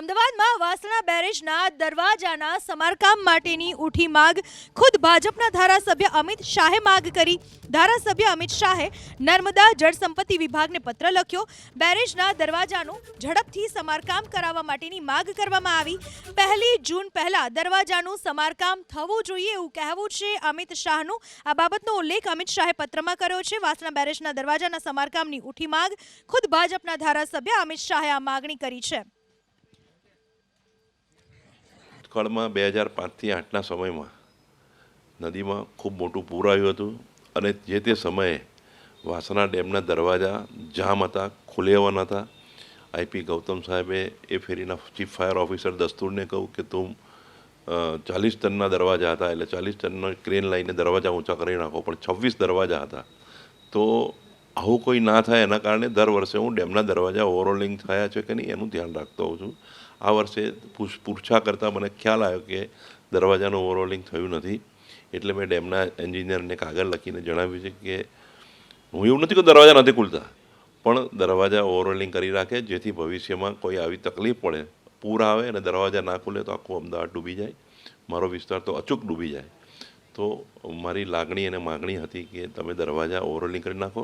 અમદાવાદમાં વાસણા બેરેજના દરવાજાના સમારકામ માટેની ઉઠી માગ ખુદ ભાજપના ધારાસભ્ય અમિત શાહે માગ કરી. ધારાસભ્ય અમિત શાહે નર્મદા જળ સંપત્તિ વિભાગને પત્ર લખ્યો. બેરેજના દરવાજાનું ઝડપથી સમારકામ કરાવવા માટેની માગ કરવામાં આવી. પહેલી જૂન પહેલા દરવાજાનું સમારકામ થવું જોઈએ એવું કહેવું છે અમિત શાહનું. આ બાબતનો ઉલ્લેખ અમિત શાહે પત્રમાં કર્યો છે. વાસણા બેરેજના દરવાજાના સમારકામની ઉઠી માગ ખુદ ભાજપના ધારાસભ્ય અમિત શાહે આ માગણી કરી છે. ભૂતકાળમાં બે હજાર પાંચથી આઠના સમયમાં નદીમાં ખૂબ મોટું પૂર આવ્યું હતું અને જે તે સમયે વાસણા ડેમના દરવાજા જામ હતા ખુલેવાના હતા. આઈપી ગૌતમ સાહેબે એ ફેરીના ચીફ ફાયર ઓફિસર દસ્તુરને કહું કે તું ચાલીસ ટનના દરવાજા હતા, એટલે ચાલીસ ટનનો ક્રેન લઈને દરવાજા ઊંચા કરી નાખો, પણ છવ્વીસ દરવાજા હતા. તો આવું કોઈ ના થાય એના કારણે દર વર્ષે હું ડેમના દરવાજા ઓવરઓલિંગ થયા છે કે નહીં એનું ધ્યાન રાખતો હોઉં છું. આ વર્ષે પૂછ- પૂછા કરતાં મને ખ્યાલ આવ્યો કે દરવાજાનું ઓવરઓલિંગ થયું નથી. એટલે મેં ડેમના એન્જિનિયરને કાગળ લખીને જણાવ્યું છે કે હું એવું નથી કે દરવાજા નથી ખુલતા, પણ દરવાજા ઓવરઓલિંગ કરી રાખે, જેથી ભવિષ્યમાં કોઈ આવી તકલીફ પડે. પૂર આવે અને દરવાજા ના ખુલે તો આખું અમદાવાદ ડૂબી જાય. મારો વિસ્તાર તો અચૂક ડૂબી જાય. તો મારી લાગણી અને માગણી હતી કે તમે દરવાજા ઓવરઓલિંગ કરી નાખો.